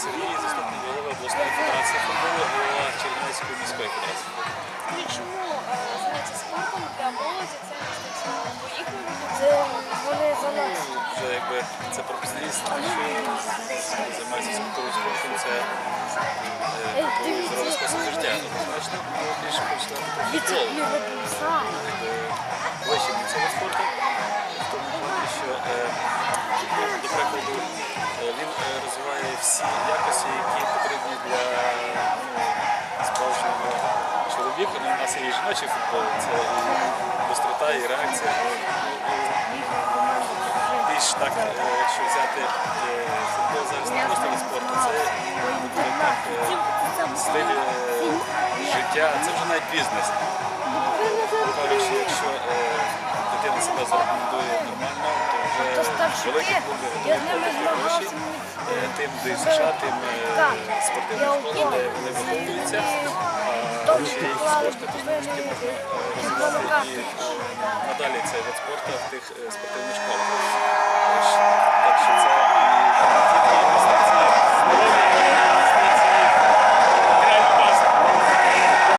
Сергій, заступник голови обласної федерації футболу, голова Чернівецької міської федерації. І чому е, заняття спортом для молоді це міститься по їхньому Це вони за нас. Вже якби це професіоналіст, що займається спортовим спортом, це е, як життя. Однозначно, більше Дивіться, футбол. Розвиває всі якості, які потрібні для ну, справжнього чоловіка. Ну, У нас є жіночий футбол, це і бистрота, і реакція. Більш так, е, якщо взяти е, футбол зараз не просто від спорту, це е, стиль життя, це вже навіть бізнес. Себе зарекомендує нормально, то вже великі клуби гроші. Е, Тим де США, тим е, спортивні школи, вони виховуються, а ще їх ж таки можна е, розвивати і надалі цей вид спорту в тих е, спортивних школах.